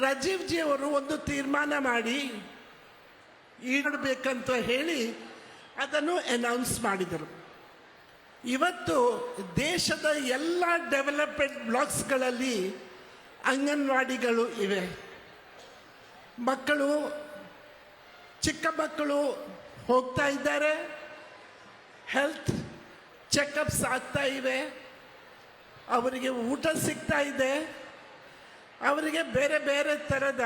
Rajiv G ಅವರು ಒಂದು ತೀರ್ಮಾನ ಮಾಡಿ ಈಡಬೇಕಂತ ಹೇಳಿ ಅದನ್ನು ಅನೌನ್ಸ್ ಮಾಡಿದರು. ಇವತ್ತು ದೇಶದ ಎಲ್ಲ ಡೆವಲಪ್ಮೆಂಟ್ ಬ್ಲಾಕ್ಸ್ಗಳಲ್ಲಿ ಅಂಗನವಾಡಿಗಳು ಇವೆ. ಮಕ್ಕಳು, ಚಿಕ್ಕ ಮಕ್ಕಳು ಹೋಗ್ತಾ ಇದ್ದಾರೆ. ಹೆಲ್ತ್ ಚೆಕಪ್ಸ್ ಆಗ್ತಾ ಇವೆ. ಅವರಿಗೆ ಊಟ ಸಿಗ್ತಾ ಇದೆ. ಅವರಿಗೆ ಬೇರೆ ಬೇರೆ ಥರದ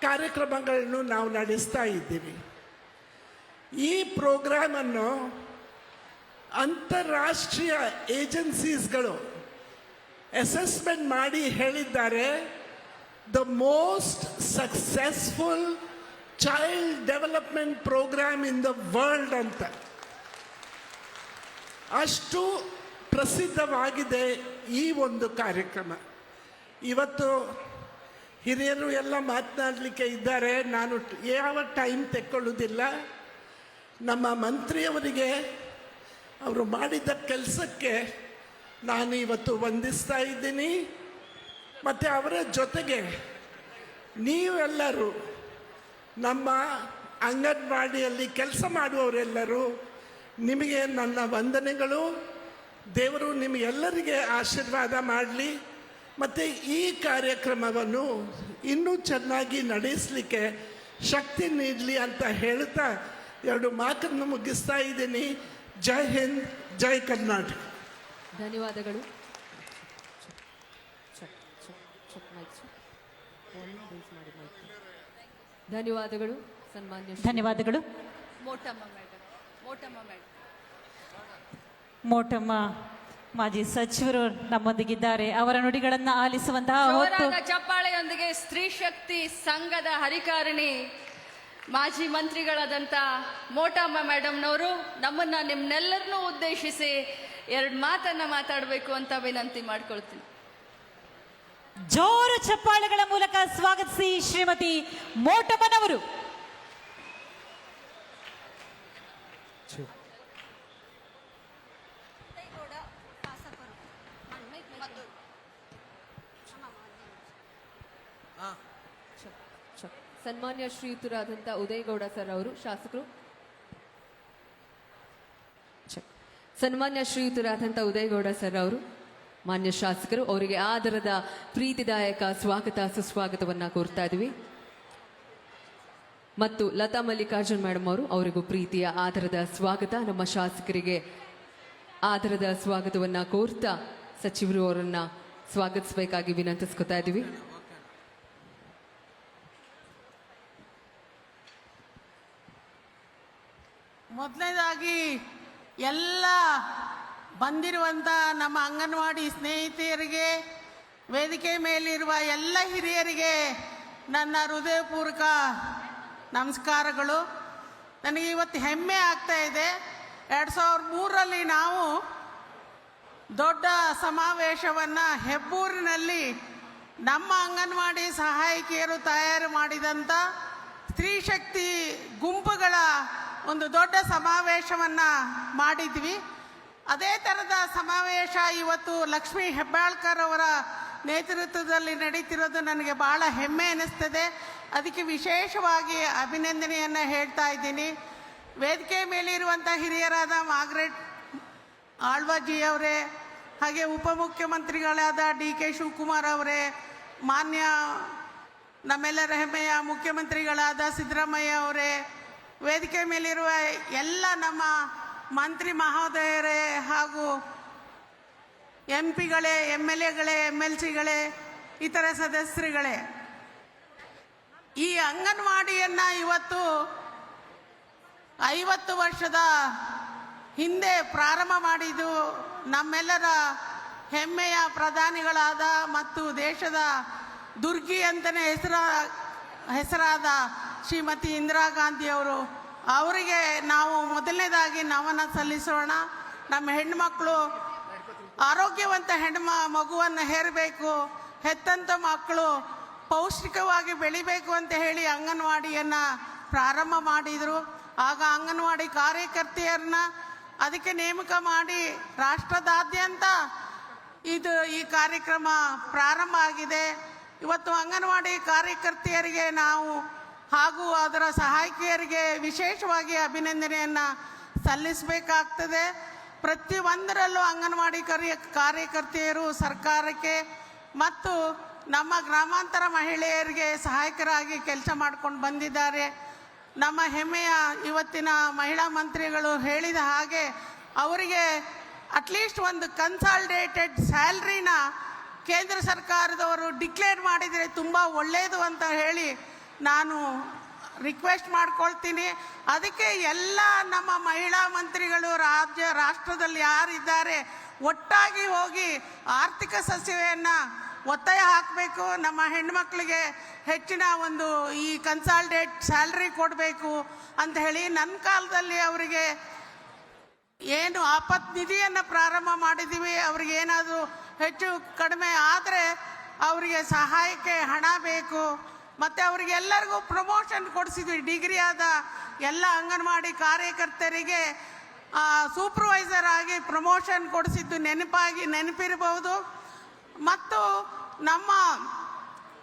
ಕಾರ್ಯಕ್ರಮಗಳನ್ನು ನಾವು ನಡೆಸ್ತಾ ಇದ್ದೀವಿ. ಈ ಪ್ರೋಗ್ರಾಮನ್ನು ಅಂತಾರಾಷ್ಟ್ರೀಯ ಏಜೆನ್ಸೀಸ್ಗಳು ಅಸೆಸ್ಮೆಂಟ್ ಮಾಡಿ ಹೇಳಿದ್ದಾರೆ. The most successful child development program in the world ಅಂತ. ಅಷ್ಟು ಪ್ರಸಿದ್ಧವಾಗಿದೆ ಈ ಒಂದು ಕಾರ್ಯಕ್ರಮ. ಇವತ್ತು ಹಿರಿಯರು ಎಲ್ಲ ಮಾತನಾಡಲಿಕ್ಕೆ ಇದ್ದಾರೆ. ನಾನು ಯಾವ ಟೈಮ್ ತೆಕ್ಕೊಳ್ಳುವುದಿಲ್ಲ. ನಮ್ಮ ಮಂತ್ರಿಯವರಿಗೆ ಅವರು ಮಾಡಿದ ಕೆಲಸಕ್ಕೆ ನಾನು ಇವತ್ತು ವಂದಿಸ್ತಾ ಇದ್ದೀನಿ. ಮತ್ತು ಅವರ ಜೊತೆಗೆ ನೀವೆಲ್ಲರೂ ನಮ್ಮ ಅಂಗನವಾಡಿಯಲ್ಲಿ ಕೆಲಸ ಮಾಡುವವರೆಲ್ಲರೂ ನಿಮಗೆ ನನ್ನ ವಂದನೆಗಳು. ದೇವರು ನಿಮಗೆಲ್ಲರಿಗೆ ಆಶೀರ್ವಾದ ಮಾಡಲಿ. ಮತ್ತು ಈ ಕಾರ್ಯಕ್ರಮವನ್ನು ಇನ್ನೂ ಚೆನ್ನಾಗಿ ನಡೆಸಲಿಕ್ಕೆ ಶಕ್ತಿ ನೀಡಲಿ ಅಂತ ಹೇಳ್ತಾ ಎರಡು ಮಾತನ್ನು ಮುಗಿಸ್ತಾ ಇದ್ದೀನಿ. ಜೈ ಹಿಂದ್ ಜೈ ಕರ್ನಾಟಕ. ಧನ್ಯವಾದಗಳು. ಧನ್ಯವಾದಗಳು ಸನ್ಮಾನ್ಯ ಧನ್ಯವಾದಗಳು. Motamma madam Motamma madam. Motamma. ಮಾಜಿ ಸಚಿವರು ನಮ್ಮೊಂದಿಗಿದ್ದಾರೆ. ಅವರ ನುಡಿಗಳನ್ನ ಆಲಿಸುವಂತಹ ಹೊತ್ತು ಜೋರಾದ ಚಪ್ಪಾಳೆಯೊಂದಿಗೆ ಸ್ತ್ರೀ ಶಕ್ತಿ ಸಂಘದ ಹರಿಕಾರಣಿ ಮಾಜಿ ಮಂತ್ರಿಗಳಾದಂಥ ಮೋಟಮ್ಮ ಮೇಡಮ್ನವರು ನಮ್ಮನ್ನ ನಿಮ್ನೆಲ್ಲರನ್ನೂ ಉದ್ದೇಶಿಸಿ ಎರಡು ಮಾತನ್ನ ಮಾತಾಡಬೇಕು ಅಂತ ವಿನಂತಿ ಮಾಡ್ಕೊಳ್ತೀನಿ. ಜೋರು ಚಪ್ಪಾಳೆಗಳ ಮೂಲಕ ಸ್ವಾಗತಿಸಿ ಶ್ರೀಮತಿ ಮೋಟಮ್ಮನವರು. ಸನ್ಮಾನ್ಯ ಶ್ರೀಯುತರಾದಂಥ ಉದಯಗೌಡ ಸರ್ ಅವರು ಶಾಸಕರು. ಸನ್ಮಾನ್ಯ ಶ್ರೀಯುತರಾದಂಥ ಉದಯಗೌಡ ಸರ್ ಅವರು ಮಾನ್ಯ ಶಾಸಕರು ಅವರಿಗೆ ಆದರದ ಪ್ರೀತಿದಾಯಕ ಸ್ವಾಗತ ಸುಸ್ವಾಗತವನ್ನು ಕೋರ್ತಾ ಇದ್ವಿ. ಮತ್ತು ಲತಾ ಮಲ್ಲಿಕಾರ್ಜುನ್ ಮೇಡಮ್ ಅವರು ಅವರಿಗೂ ಪ್ರೀತಿಯ ಆದರದ ಸ್ವಾಗತ ನಮ್ಮ ಶಾಸಕರಿಗೆ ಆದರದ ಸ್ವಾಗತವನ್ನು ಕೋರ್ತಾ ಸಚಿವರು ಅವರನ್ನು ಸ್ವಾಗತಿಸಬೇಕಾಗಿ ವಿನಂತಿಸ್ಕೊತಾ ಇದ್ದೀವಿ ಮೊದಲನೇದಾಗಿ ಎಲ್ಲ ಬಂದಿರುವಂಥ ನಮ್ಮ ಅಂಗನವಾಡಿ ಸ್ನೇಹಿತೆಯರಿಗೆ, ವೇದಿಕೆ ಮೇಲಿರುವ ಎಲ್ಲ ಹಿರಿಯರಿಗೆ ನನ್ನ ಹೃದಯಪೂರ್ವಕ ನಮಸ್ಕಾರಗಳು. ನನಗೆ ಇವತ್ತು ಹೆಮ್ಮೆ ಆಗ್ತಾ ಇದೆ. ಎರಡು ಸಾವಿರದ ಮೂರರಲ್ಲಿ ನಾವು ದೊಡ್ಡ ಸಮಾವೇಶವನ್ನು ಹೆಬ್ಬೂರಿನಲ್ಲಿ ನಮ್ಮ ಅಂಗನವಾಡಿ ಸಹಾಯಕಿಯರು ತಯಾರು ಮಾಡಿದಂಥ ಸ್ತ್ರೀಶಕ್ತಿ ಗುಂಪುಗಳ ಒಂದು ದೊಡ್ಡ ಸಮಾವೇಶವನ್ನು ಮಾಡಿದ್ವಿ. ಅದೇ ಥರದ ಸಮಾವೇಶ ಇವತ್ತು ಲಕ್ಷ್ಮೀ ಹೆಬ್ಬಾಳ್ಕರ್ ಅವರ ನೇತೃತ್ವದಲ್ಲಿ ನಡೀತಿರೋದು ನನಗೆ ಭಾಳ ಹೆಮ್ಮೆ ಅನ್ನಿಸ್ತದೆ ಅದಕ್ಕೆ ವಿಶೇಷವಾಗಿ ಅಭಿನಂದನೆಯನ್ನು ಹೇಳ್ತಾ ಇದ್ದೀನಿ. ವೇದಿಕೆ ಮೇಲಿರುವಂಥ ಹಿರಿಯರಾದ ಮಾಗ್ರೆಟ್ ಆಳ್ವಾಜಿ ಅವರೇ, ಹಾಗೆ ಉಪಮುಖ್ಯಮಂತ್ರಿಗಳಾದ ಡಿ ಕೆ ಶಿವಕುಮಾರ್ ಅವರೇ, ಮಾನ್ಯ ನಮ್ಮೆಲ್ಲರ ಹೆಮ್ಮೆಯ ಮುಖ್ಯಮಂತ್ರಿಗಳಾದ ಸಿದ್ದರಾಮಯ್ಯ ಅವರೇ ವೇದಿಕೆ ಮೇಲಿರುವ ಎಲ್ಲ ನಮ್ಮ ಮಂತ್ರಿ ಮಹೋದಯರೇ ಹಾಗೂ ಎಂ ಪಿಗಳೇ ಎಂ ಎಲ್ ಎಗಳೇ ಎಂ ಎಲ್ ಸಿಗಳೇ ಇತರ ಸದಸ್ಯರುಗಳೇ, ಈ ಅಂಗನವಾಡಿಯನ್ನು ಇವತ್ತು ಐವತ್ತು ವರ್ಷದ ಹಿಂದೆ ಪ್ರಾರಂಭ ಮಾಡಿದ್ದು ನಮ್ಮೆಲ್ಲರ ಹೆಮ್ಮೆಯ ಪ್ರಧಾನಿಗಳಾದ ಮತ್ತು ದೇಶದ ದುರ್ಗಿ ಅಂತಲೇ ಹೆಸರ ಹೆಸರಾದ ಶ್ರೀಮತಿ ಇಂದಿರಾ ಗಾಂಧಿಯವರು, ಅವರಿಗೆ ನಾವು ಮೊದಲನೇದಾಗಿ ನಮನ ಸಲ್ಲಿಸೋಣ. ನಮ್ಮ ಹೆಣ್ಮಕ್ಳು ಆರೋಗ್ಯವಂತ ಹೆಣ್ಮ ಮಗುವನ್ನು ಹೇರಬೇಕು ಹೆತ್ತಂಥ ಮಕ್ಕಳು ಪೌಷ್ಟಿಕವಾಗಿ ಬೆಳಿಬೇಕು ಅಂತ ಹೇಳಿ ಅಂಗನವಾಡಿಯನ್ನು ಪ್ರಾರಂಭ ಮಾಡಿದರು. ಆಗ ಅಂಗನವಾಡಿ ಕಾರ್ಯಕರ್ತೆಯರನ್ನ ಅದಕ್ಕೆ ನೇಮಕ ಮಾಡಿ ರಾಷ್ಟ್ರದಾದ್ಯಂತ ಇದು ಈ ಕಾರ್ಯಕ್ರಮ ಪ್ರಾರಂಭ ಆಗಿದೆ. ಇವತ್ತು ಅಂಗನವಾಡಿ ಕಾರ್ಯಕರ್ತೆಯರಿಗೆ ನಾವು ಹಾಗೂ ಅದರ ಸಹಾಯಕಿಯರಿಗೆ ವಿಶೇಷವಾಗಿ ಅಭಿನಂದನೆಯನ್ನು ಸಲ್ಲಿಸಬೇಕಾಗ್ತದೆ. ಪ್ರತಿಯೊಂದರಲ್ಲೂ ಅಂಗನವಾಡಿ ಕಾರ್ಯ ಕಾರ್ಯಕರ್ತೆಯರು ಸರ್ಕಾರಕ್ಕೆ ಮತ್ತು ನಮ್ಮ ಗ್ರಾಮಾಂತರ ಮಹಿಳೆಯರಿಗೆ ಸಹಾಯಕರಾಗಿ ಕೆಲಸ ಮಾಡ್ಕೊಂಡು ಬಂದಿದ್ದಾರೆ. ನಮ್ಮ ಹೆಮ್ಮೆಯ ಇವತ್ತಿನ ಮಹಿಳಾ ಮಂತ್ರಿಗಳು ಹೇಳಿದ ಹಾಗೆ ಅವರಿಗೆ ಅಟ್ಲೀಸ್ಟ್ ಒಂದು ಕನ್ಸಾಲ್ಡೇಟೆಡ್ ಸ್ಯಾಲ್ರಿನ ಕೇಂದ್ರ ಸರ್ಕಾರದವರು ಡಿಕ್ಲೇರ್ ಮಾಡಿದರೆ ತುಂಬ ಒಳ್ಳೆಯದು ಅಂತ ಹೇಳಿ ನಾನು ರಿಕ್ವೆಸ್ಟ್ ಮಾಡ್ಕೊಳ್ತೀನಿ. ಅದಕ್ಕೆ ಎಲ್ಲ ನಮ್ಮ ಮಹಿಳಾ ಮಂತ್ರಿಗಳು ರಾಜ್ಯ, ರಾಷ್ಟ್ರದಲ್ಲಿ ಯಾರಿದ್ದಾರೆ, ಒಟ್ಟಾಗಿ ಹೋಗಿ ಆರ್ಥಿಕ ಸಸಿವೆಯನ್ನು ಒತ್ತಾಯ ಹಾಕಬೇಕು. ನಮ್ಮ ಹೆಣ್ಮಕ್ಳಿಗೆ ಹೆಚ್ಚಿನ ಒಂದು ಈ ಕನ್ಸಾಲ್ಡೇಟ್ ಸ್ಯಾಲ್ರಿ ಕೊಡಬೇಕು ಅಂತ ಹೇಳಿ ನನ್ನ ಕಾಲದಲ್ಲಿ ಅವರಿಗೆ ಏನು ಆಪತ್ ನಿಧಿಯನ್ನು ಪ್ರಾರಂಭ ಮಾಡಿದ್ದೀವಿ ಅವ್ರಿಗೆ ಏನಾದರೂ ಹೆಚ್ಚು ಕಡಿಮೆ ಆದರೆ ಅವರಿಗೆ ಸಹಾಯಕ್ಕೆ ಹಣ ಬೇಕು. ಮತ್ತು ಅವರಿಗೆ ಎಲ್ಲರಿಗೂ ಪ್ರಮೋಷನ್ ಕೊಡಿಸಿದ್ವಿ. ಡಿಗ್ರಿ ಆದ ಎಲ್ಲ ಅಂಗನವಾಡಿ ಕಾರ್ಯಕರ್ತರಿಗೆ ಸೂಪರ್ವೈಸರ್ ಆಗಿ ಪ್ರಮೋಷನ್ ಕೊಡಿಸಿದ್ದು ನೆನಪಾಗಿ ನೆನಪಿರಬಹುದು. ಮತ್ತು ನಮ್ಮ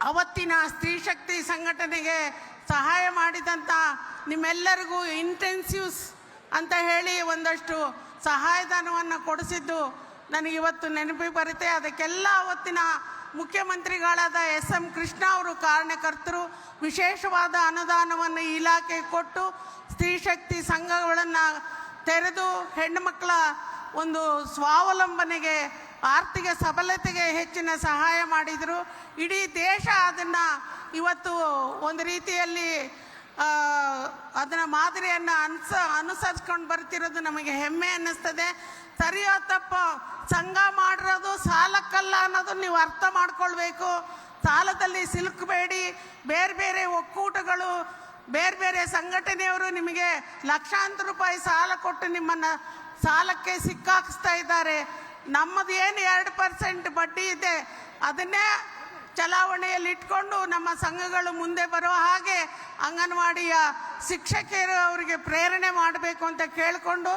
ಅವತ್ತಿನ ಸ್ತ್ರೀ ಶಕ್ತಿ ಸಂಘಟನೆಗೆ ಸಹಾಯ ಮಾಡಿದಂಥ ನಿಮ್ಮೆಲ್ಲರಿಗೂ ಇಂಟೆನ್ಸಿವ್ಸ್ ಅಂತ ಹೇಳಿ ಒಂದಷ್ಟು ಸಹಾಯಧನವನ್ನು ಕೊಡಿಸಿದ್ದು ನನಗಿವತ್ತು ನೆನಪಿ ಬರುತ್ತೆ. ಅದಕ್ಕೆಲ್ಲ ಅವತ್ತಿನ ಮುಖ್ಯಮಂತ್ರಿಗಳಾದ ಎಸ್ ಎಂ ಕೃಷ್ಣ ಅವರು ಕಾರಣಕರ್ತರು ವಿಶೇಷವಾದ ಅನುದಾನವನ್ನು ಇಲಾಖೆ ಕೊಟ್ಟು ಸ್ತ್ರೀ ಶಕ್ತಿ ಸಂಘಗಳನ್ನು ತೆರೆದು ಹೆಣ್ಣುಮಕ್ಕಳ ಒಂದು ಸ್ವಾವಲಂಬನೆಗೆ, ಆರ್ಥಿಕ ಸಬಲತೆಗೆ ಹೆಚ್ಚಿನ ಸಹಾಯ ಮಾಡಿದರು. ಇಡೀ ದೇಶ ಅದನ್ನು ಇವತ್ತು ಒಂದು ರೀತಿಯಲ್ಲಿ ಅದನ್ನು ಮಾದರಿಯನ್ನು ಅನ್ಸ, ಅನುಸರಿಸ್ಕೊಂಡು ಬರ್ತಿರೋದು ನಮಗೆ ಹೆಮ್ಮೆ ಅನ್ನಿಸ್ತದೆ. ಸರಿಯೋ ತಪ್ಪ ಸಂಘ ಮಾಡಿರೋದು ಸಾಲಕ್ಕಲ್ಲ ಅನ್ನೋದು ನೀವು ಅರ್ಥ ಮಾಡ್ಕೊಳ್ಬೇಕು. ಸಾಲದಲ್ಲಿ ಸಿಲುಕಬೇಡಿ ಬೇರೆ ಬೇರೆ ಒಕ್ಕೂಟಗಳು, ಬೇರೆ ಬೇರೆ ಸಂಘಟನೆಯವರು ನಿಮಗೆ ಲಕ್ಷಾಂತರ ರೂಪಾಯಿ ಸಾಲ ಕೊಟ್ಟು ನಿಮ್ಮನ್ನು ಸಾಲಕ್ಕೆ ಸಿಕ್ಕಾಕಿಸ್ತಾ ಇದ್ದಾರೆ. ನಮ್ಮದು ಏನು ಎರಡು ಪರ್ಸೆಂಟ್ ಬಡ್ಡಿ ಇದೆ, ಅದನ್ನೇ ಚಲಾವಣೆಯಲ್ಲಿ ಇಟ್ಕೊಂಡು ನಮ್ಮ ಸಂಘಗಳು ಮುಂದೆ ಬರೋ ಹಾಗೆ ಅಂಗನವಾಡಿಯ ಶಿಕ್ಷಕಿಯರು ಅವರಿಗೆ ಪ್ರೇರಣೆ ಮಾಡಬೇಕು ಅಂತ ಕೇಳಿಕೊಂಡು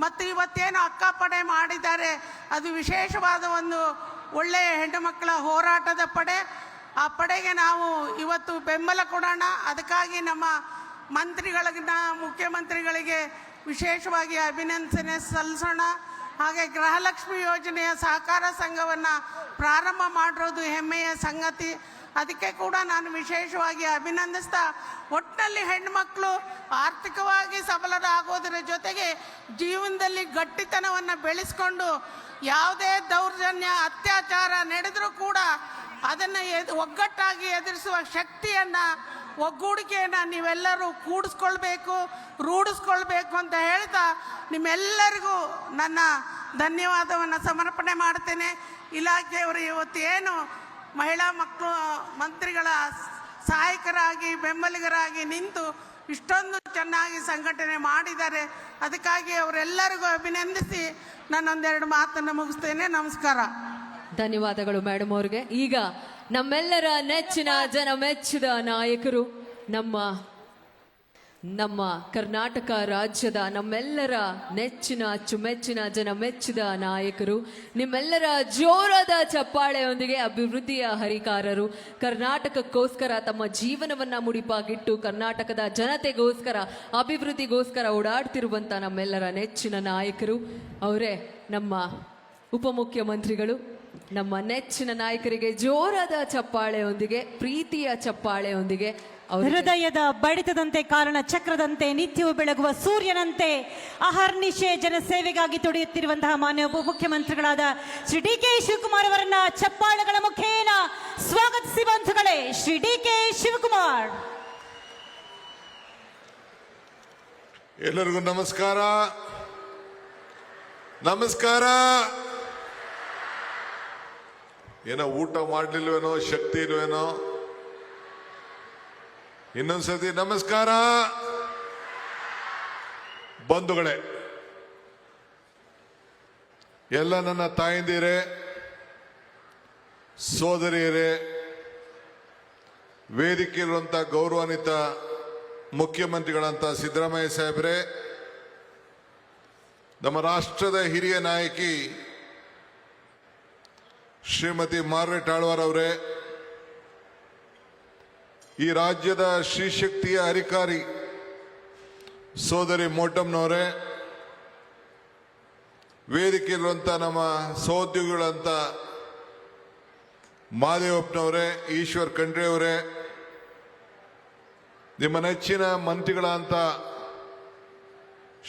ಮತ್ತು ಇವತ್ತೇನು ಅಕ್ಕಪಡೆ ಮಾಡಿದ್ದಾರೆ? ಅದು ವಿಶೇಷವಾದ ಒಂದು ಒಳ್ಳೆಯ ಹೆಣ್ಣು ಮಕ್ಕಳ ಹೋರಾಟದ ಪಡೆ. ಆ ಪಡೆಗೆ ನಾವು ಇವತ್ತು ಬೆಂಬಲ ಕೊಡೋಣ. ಅದಕ್ಕಾಗಿ ನಮ್ಮ ಮಂತ್ರಿಗಳಿಗಿನ ಮುಖ್ಯಮಂತ್ರಿಗಳಿಗೆ ವಿಶೇಷವಾಗಿ ಅಭಿನಂದನೆ ಸಲ್ಲಿಸೋಣ. ಹಾಗೆ ಗೃಹಲಕ್ಷ್ಮಿ ಯೋಜನೆಯ ಸಹಕಾರ ಸಂಘವನ್ನು ಪ್ರಾರಂಭ ಮಾಡಿರೋದು ಹೆಮ್ಮೆಯ ಸಂಗತಿ. ಅದಕ್ಕೆ ಕೂಡ ನಾನು ವಿಶೇಷವಾಗಿ ಅಭಿನಂದಿಸ್ತಾ ಒಟ್ಟಿನಲ್ಲಿ ಹೆಣ್ಮಕ್ಳು ಆರ್ಥಿಕವಾಗಿ ಸಬಲರಾಗೋದರ ಜೊತೆಗೆ ಜೀವನದಲ್ಲಿ ಗಟ್ಟಿತನವನ್ನು ಬೆಳೆಸ್ಕೊಂಡು ಯಾವುದೇ ದೌರ್ಜನ್ಯ, ಅತ್ಯಾಚಾರ ನಡೆದರೂ ಕೂಡ ಅದನ್ನು ಎದ್, ಒಗ್ಗಟ್ಟಾಗಿ ಎದುರಿಸುವ ಶಕ್ತಿಯನ್ನು, ಒಗ್ಗೂಡಿಕೆಯನ್ನು ನೀವೆಲ್ಲರೂ ಕೂಡಿಸ್ಕೊಳ್ಬೇಕು, ರೂಢಿಸ್ಕೊಳ್ಬೇಕು ಅಂತ ಹೇಳ್ತಾ ನಿಮ್ಮೆಲ್ಲರಿಗೂ ನನ್ನ ಧನ್ಯವಾದವನ್ನು ಸಮರ್ಪಣೆ ಮಾಡ್ತೇನೆ. ಇಲಾಖೆಯವರು ಇವತ್ತು ಏನು ಮಹಿಳಾ ಮಕ್ಕಳು, ಮಂತ್ರಿಗಳ ಸಹಾಯಕರಾಗಿ, ಬೆಂಬಲಿಗರಾಗಿ ನಿಂತು ಇಷ್ಟೊಂದು ಚೆನ್ನಾಗಿ ಸಂಘಟನೆ ಮಾಡಿದ್ದಾರೆ. ಅದಕ್ಕಾಗಿ ಅವರೆಲ್ಲರಿಗೂ ಅಭಿನಂದಿಸಿ ನಾನೊಂದೆರಡು ಮಾತನ್ನು ಮುಗಿಸ್ತೇನೆ. ನಮಸ್ಕಾರ. ಧನ್ಯವಾದಗಳು ಮೇಡಮ್ ಅವ್ರಿಗೆ. ಈಗ ನಮ್ಮೆಲ್ಲರ ನೆಚ್ಚಿನ ಜನ ಮೆಚ್ಚಿದ ನಾಯಕರು ನಮ್ಮ ನಮ್ಮ ಕರ್ನಾಟಕ ರಾಜ್ಯದ ನಮ್ಮೆಲ್ಲರ ನೆಚ್ಚಿನ, ಅಚ್ಚುಮೆಚ್ಚಿನ ಜನ ಮೆಚ್ಚಿದ ನಾಯಕರು, ನಿಮ್ಮೆಲ್ಲರ ಜೋರಾದ ಚಪ್ಪಾಳೆಯೊಂದಿಗೆ ಅಭಿವೃದ್ಧಿಯ ಹರಿಕಾರರು. ಕರ್ನಾಟಕಕ್ಕೋಸ್ಕರ ತಮ್ಮ ಜೀವನವನ್ನ ಮುಡಿಪಾಗಿಟ್ಟು ಕರ್ನಾಟಕದ ಜನತೆಗೋಸ್ಕರ, ಅಭಿವೃದ್ಧಿಗೋಸ್ಕರ ಓಡಾಡ್ತಿರುವಂಥ ನಮ್ಮೆಲ್ಲರ ನೆಚ್ಚಿನ ನಾಯಕರು. ಅವರೇ ನಮ್ಮ ಉಪಮುಖ್ಯಮಂತ್ರಿಗಳು. ನಮ್ಮ ನೆಚ್ಚಿನ ನಾಯಕರಿಗೆ ಜೋರಾದ ಚಪ್ಪಾಳೆಯೊಂದಿಗೆ ಪ್ರೀತಿಯ ಚಪ್ಪಾಳೆಯೊಂದಿಗೆ ಅವರು ಹೃದಯದ ಬಡಿತದಂತೆ ಕಾರಣ ಚಕ್ರದಂತೆ ನಿತ್ಯವೂ ಬೆಳಗುವ ಸೂರ್ಯನಂತೆ ಅಹರ್ನಿಶೆ ಜನಸೇವೆಗಾಗಿ ತೊಡೆಯುತ್ತಿರುವಂತಹ ಮಾನ್ಯ ಉಪಮುಖ್ಯಮಂತ್ರಿಗಳಾದ ಶ್ರೀ ಡಿ ಕೆ ಶಿವಕುಮಾರ್ ಅವರನ್ನ ಚಪ್ಪಾಳೆಗಳ ಮುಖೇನ ಸ್ವಾಗತಿಸಿ ಬಂಧುಗಳೇ ಶ್ರೀ ಡಿ ಕೆ ಶಿವಕುಮಾರ್. ಎಲ್ಲರಿಗೂ ನಮಸ್ಕಾರ. ನಮಸ್ಕಾರ. ಏನೋ ಊಟ ಮಾಡ್ಲಿಲ್ವೇನೋ, ಶಕ್ತಿ ಇಲ್ವೇನೋ? ಇನ್ನೊಂದ್ಸತಿ ನಮಸ್ಕಾರ. ಬಂಧುಗಳೇ, ಎಲ್ಲ ನನ್ನ ತಾಯಂದಿರೇ, ಸೋದರಿಯರೇ ವೇದಿಕೆ ಇರುವಂತ ಗೌರವಾನ್ವಿತ ಮುಖ್ಯಮಂತ್ರಿಗಳಂತ ಸಿದ್ದರಾಮಯ್ಯ ಸಾಹೇಬ್ರೆ, ನಮ್ಮ ರಾಷ್ಟ್ರದ ಹಿರಿಯ ನಾಯಕಿ ಶ್ರೀಮತಿ ಮಾರ್ರೆಟ್ ಆಳ್ವಾರ್ ಅವರೇ, ಈ ರಾಜ್ಯದ ಶ್ರೀಶಕ್ತಿಯ ಅಧಿಕಾರಿ ಸೋದರಿ ಮೋಟಮ್ನವರೇ ವೇದಿಕೆಯಲ್ಲಿರುವಂಥ ನಮ್ಮ ಸಹೋದ್ಯೋಗಿಗಳಂತ ಮಾದೇವಪ್ಪನವರೇ, ಈಶ್ವರ್ ಖಂಡ್ರೆ ಅವರೇ, ನಿಮ್ಮ ನೆಚ್ಚಿನ ಮಂತ್ರಿಗಳಂತ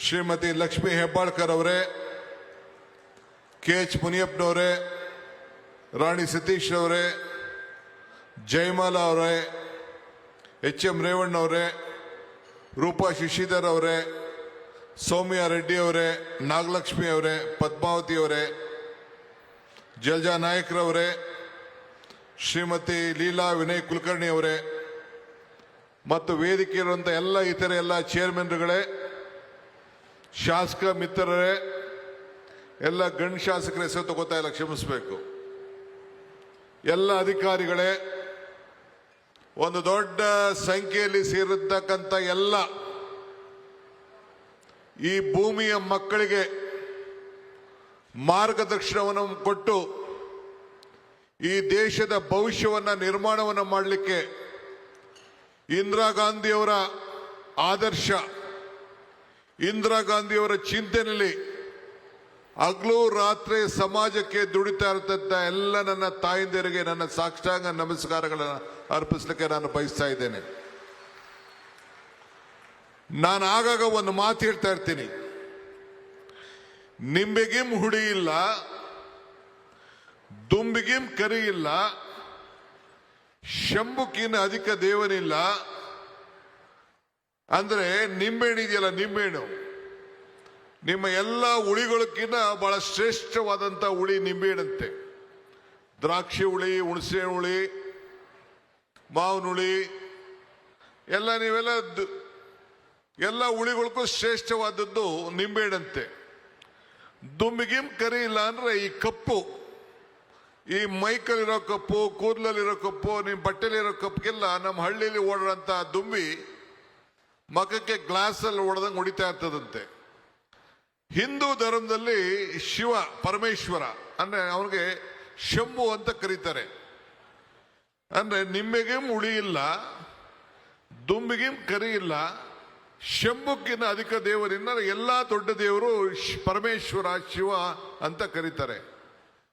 ಶ್ರೀಮತಿ ಲಕ್ಷ್ಮೀ ಹೆಬ್ಬಾಳ್ಕರ್ ಅವರೇ, ಕೆ ಎಚ್ ಮುನಿಯಪ್ಪನವರೇ ರಾಣಿ ಸತೀಶ್ ಅವರೇ ಜಯಮಾಲಾ ಅವರೇ ಎಚ್ ಎಂ ರೇವಣ್ಣವರೇ ರೂಪಾ ಶಶಿಧರ್ ಅವರೇ, ಸೌಮ್ಯ ರೆಡ್ಡಿ ಅವರೇ, ನಾಗಲಕ್ಷ್ಮಿ ಅವರೇ, ಪದ್ಮಾವತಿ ಅವರೇ, ಜಲ್ಜಾ ನಾಯಕ್ರವರೇ ಶ್ರೀಮತಿ ಲೀಲಾ ವಿನಯ್ ಕುಲಕರ್ಣಿ ಅವರೇ, ಮತ್ತು ವೇದಿಕೆ ಇರುವಂಥ ಎಲ್ಲ ಇತರ ಎಲ್ಲ ಚೇರ್ಮನ್ಗಳೇ ಶಾಸಕ ಮಿತ್ರರೇ, ಎಲ್ಲ ಗಂಡು ಶಾಸಕರ ಹೆಸರು ತಗೋತಾ ಇಲ್ಲ, ಕ್ಷಮಿಸಬೇಕು. ಎಲ್ಲ ಅಧಿಕಾರಿಗಳೇ, ಒಂದು ದೊಡ್ಡ ಸಂಖ್ಯೆಯಲ್ಲಿ ಸೇರಿರ್ತಕ್ಕಂಥ ಎಲ್ಲ ಈ ಭೂಮಿಯ ಮಕ್ಕಳಿಗೆ ಮಾರ್ಗದರ್ಶನವನ್ನು ಕೊಟ್ಟು ಈ ದೇಶದ ಭವಿಷ್ಯವನ್ನ ನಿರ್ಮಾಣವನ್ನು ಮಾಡಲಿಕ್ಕೆ ಇಂದಿರಾ ಗಾಂಧಿಯವರ ಆದರ್ಶ, ಇಂದಿರಾ ಗಾಂಧಿಯವರ ಚಿಂತನೆಯಲ್ಲಿ ಹಗಲು ರಾತ್ರಿ ಸಮಾಜಕ್ಕೆ ದುಡಿತಾ ಇರ್ತಂತ ಎಲ್ಲ ನನ್ನ ತಾಯಿಂದಿರಿಗೆ ನನ್ನ ಸಾಕ್ಷಾಂಗ ನಮಸ್ಕಾರಗಳನ್ನು ಅರ್ಪಿಸ್ಲಿಕ್ಕೆ ನಾನು ಬಯಸ್ತಾ ಇದ್ದೇನೆ. ನಾನು ಆಗಾಗ ಒಂದು ಮಾತು ಹೇಳ್ತಾ ಇರ್ತೀನಿ. ನಿಂಬೆಗಿಂ ಹುಡಿ ಇಲ್ಲ ದುಂಬಿಗಿಂ ಕರಿ ಇಲ್ಲ ಶಂಭುಕಿನ ಅಧಿಕ ದೇವನಿಲ್ಲ. ಅಂದ್ರೆ ನಿಂಬೆಹಣ್ಣು ಇದೆಯಲ್ಲ ನಿಂಬೆಹಣ್ಣು ನಿಮ್ಮ ಎಲ್ಲ ಉಳಿಗಳಕ್ಕಿಂತ ಬಹಳ ಶ್ರೇಷ್ಠವಾದಂಥ ಉಳಿ ನಿಂಬೆಹಣ್ಣಂತೆ. ದ್ರಾಕ್ಷಿ ಹುಳಿ, ಹುಣಸೆ ಹುಳಿ, ಮಾವಿನ ಹುಳಿ, ಎಲ್ಲ ನೀವೆಲ್ಲ ಎಲ್ಲ ಉಳಿಗಳಿಗೂ ಶ್ರೇಷ್ಠವಾದದ್ದು ನಿಂಬೆಹಣ್ಣಂತೆ. ದುಂಬಿಗಿಂ ಕರಿ ಇಲ್ಲ ಅಂದರೆ ಈ ಕಪ್ಪು, ಈ ಮೈಕಲ್ಲಿರೋ ಕಪ್ಪು, ಕೂದಲಲ್ಲಿರೋ ಕಪ್ಪು ನಿಮ್ಮ ಬಟ್ಟೆಲಿರೋ ಕಪ್ಪಿಗೆಲ್ಲ ನಮ್ಮ ಹಳ್ಳಿಯಲ್ಲಿ ಓಡೋಂಥ ದುಂಬಿ ಮಖಕ್ಕೆ ಗ್ಲಾಸಲ್ಲಿ ಹೊಡೆದಂಗೆ ಹೊಡಿತಾ ಇರ್ತದಂತೆ. ಹಿಂದೂ ಧರ್ಮದಲ್ಲಿ ಶಿವ, ಪರಮೇಶ್ವರ, ಅಂದ್ರೆ ಅವನಿಗೆ ಶಂಭು ಅಂತ ಕರೀತಾರೆ. ಅಂದ್ರೆ ನಿಮ್ಮೆಗೇಮ್ ಇಲ್ಲ, ದುಂಬಿಗೇಮ್ ಕರಿ ಇಲ್ಲ ಶಂಭುಕ್ಕಿನ ಅಧಿಕ ದೇವರಿಂದ ಎಲ್ಲಾ ದೊಡ್ಡ ದೇವರು ಪರಮೇಶ್ವರ, ಶಿವ ಅಂತ ಕರೀತಾರೆ.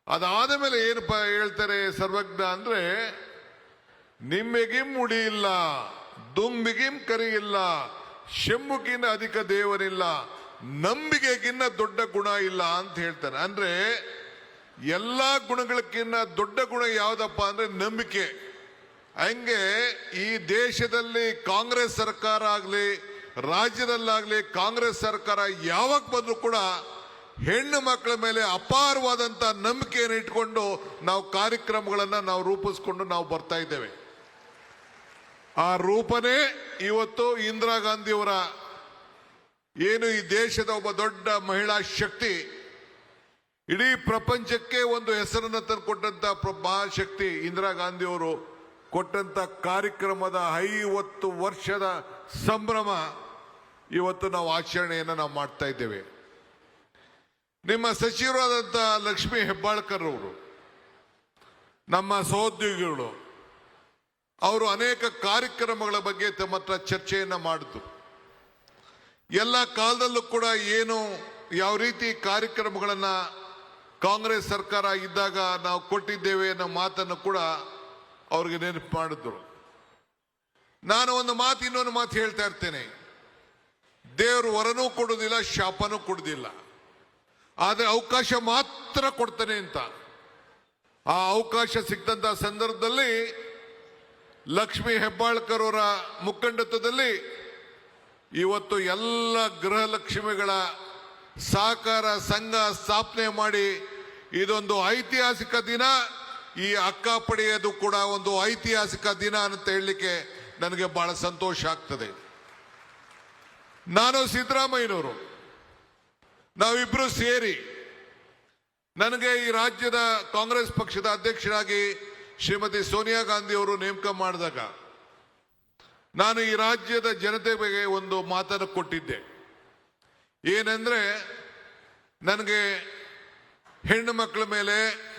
ಅದಾದ ಮೇಲೆ ಏನಪ್ಪ ಹೇಳ್ತಾರೆ ಸರ್ವಜ್ಞ ಅಂದ್ರೆ ನಿಮ್ಮೆಗಿಂ ಉಳಿ ಇಲ್ಲ ದುಂಬಿಗಿಂ ಕರಿ ಇಲ್ಲ ಶಂಭುಕಿನ ಅಧಿಕ ದೇವರಿಲ್ಲ ನಂಬಿಕೆಗಿನ್ನ ದೊಡ್ಡ ಗುಣ ಇಲ್ಲ ಅಂತ ಹೇಳ್ತಾರೆ. ಅಂದ್ರೆ ಎಲ್ಲ ಗುಣಗಳಕ್ಕಿನ್ನ ದೊಡ್ಡ ಗುಣ ಯಾವ್ದಪ್ಪ ಅಂದ್ರೆ ನಂಬಿಕೆ. ಹಂಗೆ ಈ ದೇಶದಲ್ಲಿ ಕಾಂಗ್ರೆಸ್ ಸರ್ಕಾರ ಆಗ್ಲಿ, ರಾಜ್ಯದಲ್ಲಾಗ್ಲಿ ಕಾಂಗ್ರೆಸ್ ಸರ್ಕಾರ ಯಾವಾಗ ಬಂದರೂ ಕೂಡ ಹೆಣ್ಣು ಮಕ್ಕಳ ಮೇಲೆ ಅಪಾರವಾದಂತ ನಂಬಿಕೆಯನ್ನು ಇಟ್ಕೊಂಡು ನಾವು ಕಾರ್ಯಕ್ರಮಗಳನ್ನ ನಾವು ರೂಪಿಸ್ಕೊಂಡು ನಾವು ಬರ್ತಾ ಇದ್ದೇವೆ. ಆ ರೂಪನೇ ಇವತ್ತು ಇಂದಿರಾ ಗಾಂಧಿಯವರ ಏನು ಈ ದೇಶದ ಒಬ್ಬ ದೊಡ್ಡ ಮಹಿಳಾ ಶಕ್ತಿ? ಇಡೀ ಪ್ರಪಂಚಕ್ಕೆ ಒಂದು ಹೆಸರನ್ನು ತಂದುಕೊಟ್ಟಂತ ಮಹಾಶಕ್ತಿ ಇಂದಿರಾ ಗಾಂಧಿಯವರು ಕೊಟ್ಟಂತ ಕಾರ್ಯಕ್ರಮದ ಐವತ್ತು ವರ್ಷದ ಸಂಭ್ರಮ ಇವತ್ತು ನಾವು ಆಚರಣೆಯನ್ನು ನಾವು ಮಾಡ್ತಾ ಇದ್ದೇವೆ. ನಿಮ್ಮ ಸಚಿವರಾದಂಥ ಲಕ್ಷ್ಮೀ ಹೆಬ್ಬಾಳ್ಕರ್ ಅವರು, ನಮ್ಮ ಸಹೋದ್ಯೋಗಿಗಳು, ಅವರು ಅನೇಕ ಕಾರ್ಯಕ್ರಮಗಳ ಬಗ್ಗೆ ತಮ್ಮ ಹತ್ರ ಚರ್ಚೆಯನ್ನ ಮಾಡಿದ್ರು. ಎಲ್ಲ ಕಾಲದಲ್ಲೂ ಕೂಡ ಏನು ಯಾವ ರೀತಿ ಕಾರ್ಯಕ್ರಮಗಳನ್ನ ಕಾಂಗ್ರೆಸ್ ಸರ್ಕಾರ ಇದ್ದಾಗ ನಾವು ಕೊಟ್ಟಿದ್ದೇವೆ ಅನ್ನೋ ಮಾತನ್ನು ಕೂಡ ಅವ್ರಿಗೆ ನೆನಪು ಮಾಡಿದ್ರು. ನಾನು ಒಂದು ಮಾತು ಇನ್ನೊಂದು ಮಾತು ಹೇಳ್ತಾ ಇರ್ತೇನೆ. ದೇವರು ವರನೂ ಕೊಡುವುದಿಲ್ಲ ಶಾಪನೂ ಕೊಡುವುದಿಲ್ಲ ಆದರೆ ಅವಕಾಶ ಮಾತ್ರ ಕೊಡ್ತಾನೆ ಅಂತ. ಆ ಅವಕಾಶ ಸಿಕ್ಕಂತ ಸಂದರ್ಭದಲ್ಲಿ ಲಕ್ಷ್ಮೀ ಹೆಬ್ಬಾಳ್ಕರ್ ಅವರ ಮುಖಂಡತ್ವದಲ್ಲಿ ಇವತ್ತು ಎಲ್ಲ ಗೃಹಲಕ್ಷ್ಮಿಗಳ ಸಹಕಾರ ಸಂಘ ಸ್ಥಾಪನೆ ಮಾಡಿ ಇದೊಂದು ಐತಿಹಾಸಿಕ ದಿನ. ಈ ಅಕ್ಕ ಪಡೆಯೋದು ಕೂಡ ಒಂದು ಐತಿಹಾಸಿಕ ದಿನ ಅಂತ ಹೇಳಲಿಕ್ಕೆ ನನಗೆ ಬಹಳ ಸಂತೋಷ ಆಗ್ತದೆ. ನಾನು ಸಿದ್ದರಾಮಯ್ಯನವರು. ನಾವಿಬ್ರು ಸೇರಿ ನನಗೆ ಈ ರಾಜ್ಯದ ಕಾಂಗ್ರೆಸ್ ಪಕ್ಷದ ಅಧ್ಯಕ್ಷರಾಗಿ ಶ್ರೀಮತಿ ಸೋನಿಯಾ ಗಾಂಧಿ ಅವರು ನೇಮಕ ಮಾಡಿದಾಗ ನಾನು ಈ ರಾಜ್ಯದ ಜನತೆ ಬಗ್ಗೆ ಒಂದು ಮಾತನ್ನು ಕೊಟ್ಟಿದ್ದೆ. ಏನಂದ್ರೆ, ನನಗೆ ಹೆಣ್ಣು ಮಕ್ಕಳ ಮೇಲೆ,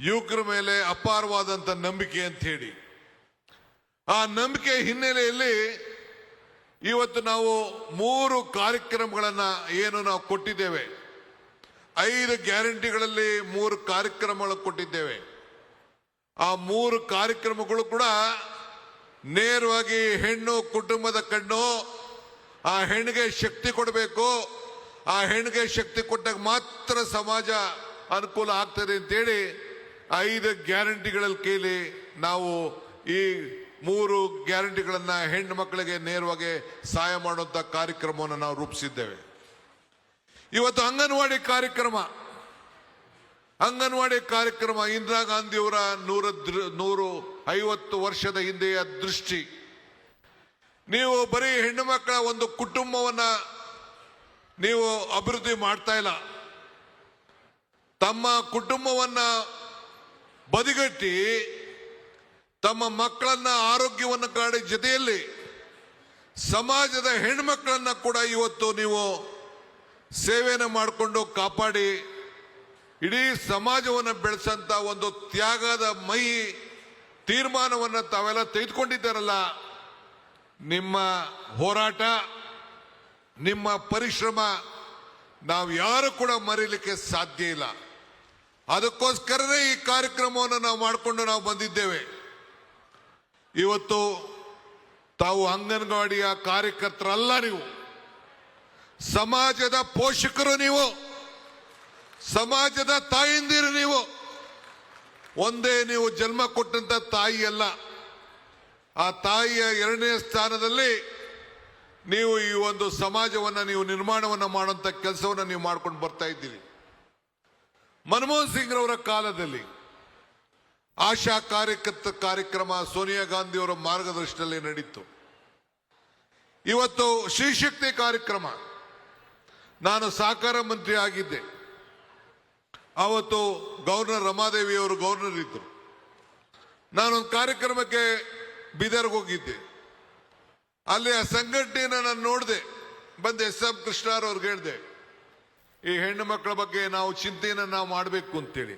ಯುವಕರ ಮೇಲೆ ಅಪಾರವಾದಂಥ ನಂಬಿಕೆ ಅಂತ ಹೇಳಿ. ಆ ನಂಬಿಕೆ ಹಿನ್ನೆಲೆಯಲ್ಲಿ ಇವತ್ತು ನಾವು ಮೂರು ಕಾರ್ಯಕ್ರಮಗಳನ್ನ ಏನು ನಾವು ಕೊಟ್ಟಿದ್ದೇವೆ. ಐದು ಗ್ಯಾರಂಟಿಗಳಲ್ಲಿ ಮೂರು ಕಾರ್ಯಕ್ರಮಗಳು ಕೊಟ್ಟಿದ್ದೇವೆ. ಆ ಮೂರು ಕಾರ್ಯಕ್ರಮಗಳು ಕೂಡ ನೇರವಾಗಿ ಹೆಣ್ಣು ಕುಟುಂಬದ ಕಣ್ಣು, ಆ ಹೆಣ್ಣಿಗೆ ಶಕ್ತಿ ಕೊಡಬೇಕು. ಆ ಹೆಣ್ಣಿಗೆ ಶಕ್ತಿ ಕೊಟ್ಟಾಗ ಮಾತ್ರ ಸಮಾಜ ಅನುಕೂಲ ಆಗ್ತದೆ ಅಂತೇಳಿ ಐದು ಗ್ಯಾರಂಟಿಗಳಲ್ಲಿ ಕೇಳಿ ನಾವು ಈ ಮೂರು ಗ್ಯಾರಂಟಿಗಳನ್ನ ಹೆಣ್ಣು ಮಕ್ಕಳಿಗೆ ನೇರವಾಗಿ ಸಹಾಯ ಮಾಡುವಂತ ಕಾರ್ಯಕ್ರಮವನ್ನು ನಾವು ರೂಪಿಸಿದ್ದೇವೆ. ಇವತ್ತು ಅಂಗನವಾಡಿ ಕಾರ್ಯಕ್ರಮ ಅಂಗನವಾಡಿ ಕಾರ್ಯಕ್ರಮ ಇಂದಿರಾ ಗಾಂಧಿಯವರ ನೂರ ನೂರು ಐವತ್ತು ವರ್ಷದ ಹಿಂದೆಯ ದೃಷ್ಟಿ. ನೀವು ಬರೀ ಹೆಣ್ಣು ಮಕ್ಕಳ ಒಂದು ಕುಟುಂಬವನ್ನ ನೀವು ಅಭಿವೃದ್ಧಿ ಮಾಡ್ತಾ ಇಲ್ಲ. ತಮ್ಮ ಕುಟುಂಬವನ್ನ ಬದಿಗಟ್ಟಿ, ತಮ್ಮ ಮಕ್ಕಳನ್ನ ಆರೋಗ್ಯವನ್ನು ಕಾಡಿ ಜೊತೆಯಲ್ಲಿ ಸಮಾಜದ ಹೆಣ್ಮಕ್ಕಳನ್ನ ಕೂಡ ಇವತ್ತು ನೀವು ಸೇವೆಯನ್ನು ಮಾಡಿಕೊಂಡು ಕಾಪಾಡಿ ಇಡೀ ಸಮಾಜವನ್ನು ಬೆಳೆಸಂತ ಒಂದು ತ್ಯಾಗದ ಮೈ ತೀರ್ಮಾನವನ್ನು ತಾವೆಲ್ಲ ತೆಗೆದುಕೊಂಡಿದ್ದಾರಲ್ಲ, ನಿಮ್ಮ ಹೋರಾಟ, ನಿಮ್ಮ ಪರಿಶ್ರಮ ನಾವು ಯಾರು ಕೂಡ ಮರೀಲಿಕ್ಕೆ ಸಾಧ್ಯ ಇಲ್ಲ. ಅದಕ್ಕೋಸ್ಕರನೇ ಈ ಕಾರ್ಯಕ್ರಮವನ್ನು ನಾವು ಮಾಡಿಕೊಂಡು ನಾವು ಬಂದಿದ್ದೇವೆ. ಇವತ್ತು ತಾವು ಅಂಗನವಾಡಿಯ ಕಾರ್ಯಕರ್ತರಲ್ಲ ನೀವು, ಸಮಾಜದ ಪೋಷಕರು ನೀವು. ಸಮಾಜದ ತಾಯಿಂದಿರು ನೀವು. ಒಂದೇ ನೀವು ಜನ್ಮ ಕೊಟ್ಟಂತ ತಾಯಿ ಅಲ್ಲ ಆ ತಾಯಿಯ ಎರಡನೇ ಸ್ಥಾನದಲ್ಲಿ ನೀವು ಈ ಒಂದು ಸಮಾಜವನ್ನ ನೀವು ನಿರ್ಮಾಣವನ್ನ ಮಾಡುವಂತ ಕೆಲಸವನ್ನ ನೀವು ಮಾಡ್ಕೊಂಡು ಬರ್ತಾ ಇದ್ದೀರಿ. ಮನಮೋಹನ್ ಸಿಂಗ್ ರವರ ಕಾಲದಲ್ಲಿ ಆಶಾ ಕಾರ್ಯಕರ್ತ ಕಾರ್ಯಕ್ರಮ ಸೋನಿಯಾ ಗಾಂಧಿಯವರ ಮಾರ್ಗದರ್ಶನದಲ್ಲಿ ನಡೀತು. ಇವತ್ತು ಶ್ರೀಶಕ್ತಿ ಕಾರ್ಯಕ್ರಮ. ನಾನು ಸಹಕಾರ ಮಂತ್ರಿ ಆಗಿದ್ದೆ. ಅವತ್ತು ಗವರ್ನರ್ ರಮಾದೇವಿ ಅವರು ಗವರ್ನರ್ ಇದ್ದರು ನಾನೊಂದು ಕಾರ್ಯಕ್ರಮಕ್ಕೆ ಬೀದರ್ಗೆ ಹೋಗಿದ್ದೆ. ಅಲ್ಲಿ ಆ ಸಂಘಟನೆಯನ್ನ ನಾನು ನೋಡಿದೆ. ಬಂದು, ಎಸ್. ಎಂ. ಕೃಷ್ಣರವ್ರಿಗೆ ಹೇಳಿದೆ, ಈ ಹೆಣ್ಣು ಮಕ್ಕಳ ಬಗ್ಗೆ ನಾವು ಚಿಂತೆಯನ್ನು ನಾವು ಮಾಡಬೇಕು ಅಂತೇಳಿ.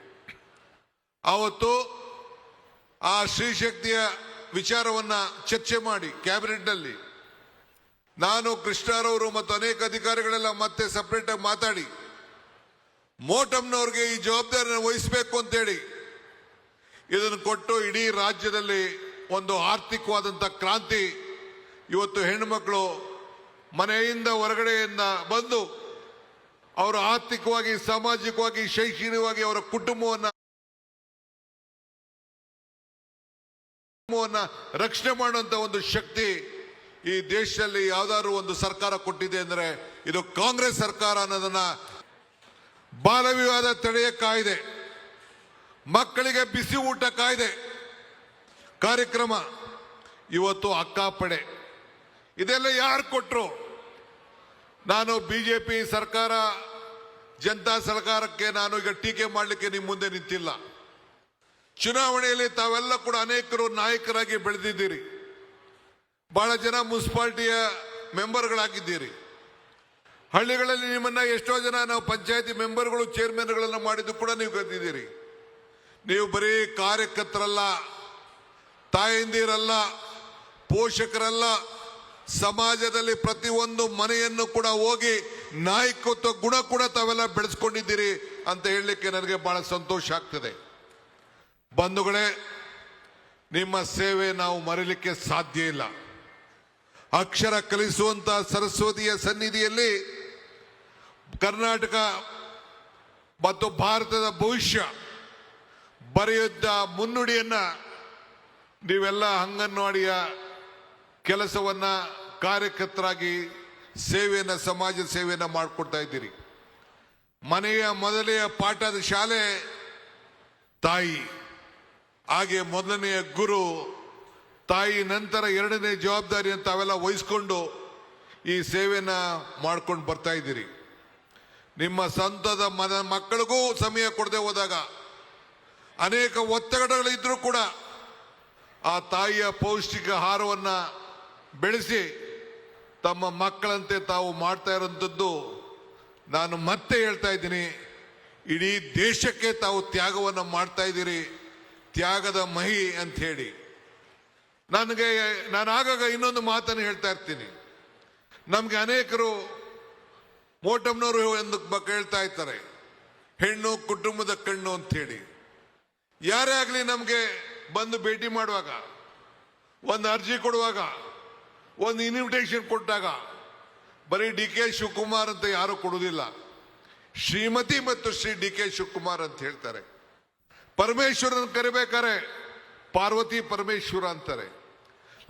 ಆವತ್ತು ಆ ಶ್ರೀಶಕ್ತಿಯ ವಿಚಾರವನ್ನ ಚರ್ಚೆ ಮಾಡಿ ಕ್ಯಾಬಿನೆಟ್ನಲ್ಲಿ. ನಾನು ಕೃಷ್ಣರವರು ಮತ್ತು ಅನೇಕ ಅಧಿಕಾರಿಗಳೆಲ್ಲ ಮತ್ತೆ ಸಪರೇಟ್ ಆಗಿ ಮಾತಾಡಿ. ಮೋಟಮ್ನವ್ರಿಗೆ ಈ ಜವಾಬ್ದಾರಿಯನ್ನು ವಹಿಸಬೇಕು ಅಂತೇಳಿ ಇದನ್ನು ಕೊಟ್ಟು ಇಡೀ ರಾಜ್ಯದಲ್ಲಿ ಒಂದು ಆರ್ಥಿಕವಾದಂಥ ಕ್ರಾಂತಿ ಇವತ್ತು ಹೆಣ್ಣುಮಕ್ಕಳು ಮನೆಯಿಂದ ಹೊರಗಡೆಯಿಂದ ಬಂದು ಅವರು ಆರ್ಥಿಕವಾಗಿ, ಸಾಮಾಜಿಕವಾಗಿ, ಶೈಕ್ಷಣಿಕವಾಗಿ ಅವರ ಕುಟುಂಬವನ್ನ ರಕ್ಷಣೆ ಮಾಡುವಂತ ಒಂದು ಶಕ್ತಿ ಈ ದೇಶದಲ್ಲಿ ಯಾವ್ದಾದ್ರು ಒಂದು ಸರ್ಕಾರ ಕೊಟ್ಟಿದೆ ಅಂದ್ರೆ ಇದು ಕಾಂಗ್ರೆಸ್ ಸರ್ಕಾರ ಅನ್ನೋದನ್ನ ಬಾಲ ವಿವಾದ ತಡೆಯ ಕಾಯ್ದೆ, ಮಕ್ಕಳಿಗೆ ಬಿಸಿ ಊಟ ಕಾಯ್ದೆ, ಕಾರ್ಯಕ್ರಮ ಇವತ್ತು ಅಕ್ಕಾಪಡೆ. ಇದೆಲ್ಲ ಯಾರು ಕೊಟ್ಟರು ನಾನು ಬಿಜೆಪಿ ಸರ್ಕಾರ, ಜನತಾ ಸರ್ಕಾರಕ್ಕೆ ನಾನು ಈಗ ಟೀಕೆ ಮಾಡಲಿಕ್ಕೆ ನಿಮ್ಮ ಮುಂದೆ ನಿಂತಿಲ್ಲ. ಚುನಾವಣೆಯಲ್ಲಿ ತಾವೆಲ್ಲ ಕೂಡ ಅನೇಕರು ನಾಯಕರಾಗಿ ಬೆಳೆದಿದ್ದೀರಿ. ಬಹಳ ಜನ ಮುನ್ಸಿಪಾಲ್ಟಿಯ ಮೆಂಬರ್ಗಳಾಗಿದ್ದೀರಿ. ಹಳ್ಳಿಗಳಲ್ಲಿ ನಿಮ್ಮನ್ನ ಎಷ್ಟೋ ಜನ ನಾವು ಪಂಚಾಯತಿ ಮೆಂಬರ್ಗಳು, ಚೇರ್ಮನ್ಗಳನ್ನು ಮಾಡಿದ್ದು ಕೂಡ ನೀವು ಕರೆದಿದ್ದೀರಿ. ನೀವು ಬರೀ ಕಾರ್ಯಕರ್ತರಲ್ಲ, ತಾಯಂದಿರಲ್ಲ, ಪೋಷಕರಲ್ಲ, ಸಮಾಜದಲ್ಲಿ ಪ್ರತಿಯೊಂದು ಮನೆಯನ್ನು ಕೂಡ ಹೋಗಿ ನಾಯಕತ್ವ ಗುಣ ಕೂಡ ತಾವೆಲ್ಲ ಬೆಳೆಸ್ಕೊಂಡಿದ್ದೀರಿ ಅಂತ ಹೇಳಲಿಕ್ಕೆ ನನಗೆ ಬಹಳ ಸಂತೋಷ ಆಗ್ತದೆ. ಬಂಧುಗಳೇ, ನಿಮ್ಮ ಸೇವೆ ನಾವು ಮರೀಲಿಕ್ಕೆ ಸಾಧ್ಯ ಇಲ್ಲ. ಅಕ್ಷರ ಕಲಿಸುವಂತ ಸರಸ್ವತಿಯ ಸನ್ನಿಧಿಯಲ್ಲಿ ಕರ್ನಾಟಕ ಮತ್ತು ಭಾರತದ ಭವಿಷ್ಯ ಬರೆಯುತ್ತ ಮುನ್ನುಡಿಯನ್ನ ನೀವೆಲ್ಲ ಅಂಗನವಾಡಿಯ ಕೆಲಸವನ್ನ ಕಾರ್ಯಕರ್ತರಾಗಿ ಸೇವೆಯನ್ನ, ಸಮಾಜ ಸೇವೆಯನ್ನ ಮಾಡಿಕೊಡ್ತಾ ಇದ್ದೀರಿ. ಮನೆಯ ಮೊದಲೆಯ ಪಾಠದ ಶಾಲೆ ತಾಯಿ, ಹಾಗೆ ಮೊದಲನೆಯ ಗುರು, ತಾಯಿ, ನಂತರ ಎರಡನೇ ಜವಾಬ್ದಾರಿ ಅಂತ ಅವೆಲ್ಲ ವಹಿಸ್ಕೊಂಡು ಈ ಸೇವೆಯನ್ನ ಮಾಡ್ಕೊಂಡು ಬರ್ತಾ ಇದ್ದೀರಿ. ನಿಮ್ಮ ಸ್ವಂತದ ಮನ ಮಕ್ಕಳಿಗೂ ಸಮಯ ಕೊಡದೆ ಹೋದಾಗ, ಅನೇಕ ಒತ್ತಡಗಳಿದ್ರೂ ಕೂಡ ಆ ತಾಯಿಯ ಪೌಷ್ಟಿಕ ಆಹಾರವನ್ನ ಬೆಳೆಸಿ ತಮ್ಮ ಮಕ್ಕಳಂತೆ ತಾವು ಮಾಡ್ತಾ ಇರೋಂಥದ್ದು ನಾನು ಮತ್ತೆ ಹೇಳ್ತಾ ಇದ್ದೀನಿ. ಇಡೀ ದೇಶಕ್ಕೆ ತಾವು ತ್ಯಾಗವನ್ನು ಮಾಡ್ತಾ ಇದ್ದೀರಿ. ತ್ಯಾಗದ ಮಹಿ ಅಂತ ಹೇಳಿ. ನನಗೆ ನಾನು ಆಗಾಗ ಇನ್ನೊಂದು ಮಾತನ್ನು ಹೇಳ್ತಾ ಇರ್ತೀನಿ. ನಮಗೆ ಅನೇಕರು ಮೋಟಮ್ನವರು ಎಂದು ಕೇಳ್ತಾ ಇರ್ತಾರೆ ಹೆಣ್ಣು ಕುಟುಂಬದ ಕಣ್ಣು ಅಂತ ಹೇಳಿ ಯಾರೇ ಆಗಲಿ ನಮಗೆ ಬಂದು ಭೇಟಿ ಮಾಡುವಾಗ, ಒಂದು ಅರ್ಜಿ ಕೊಡುವಾಗ, ಒಂದು ಇನ್ವಿಟೇಷನ್ ಕೊಟ್ಟಾಗ, ಬರೀ ಡಿ ಕೆ ಶಿವಕುಮಾರ್ ಅಂತ ಯಾರು ಕೊಡುವುದಿಲ್ಲ. ಶ್ರೀಮತಿ ಮತ್ತು ಶ್ರೀ ಡಿ ಕೆ ಶಿವಕುಮಾರ್ ಅಂತ ಹೇಳ್ತಾರೆ. ಪರಮೇಶ್ವರನ ಕರಿಬೇಕಾರೆ ಪಾರ್ವತಿ ಪರಮೇಶ್ವರ ಅಂತಾರೆ.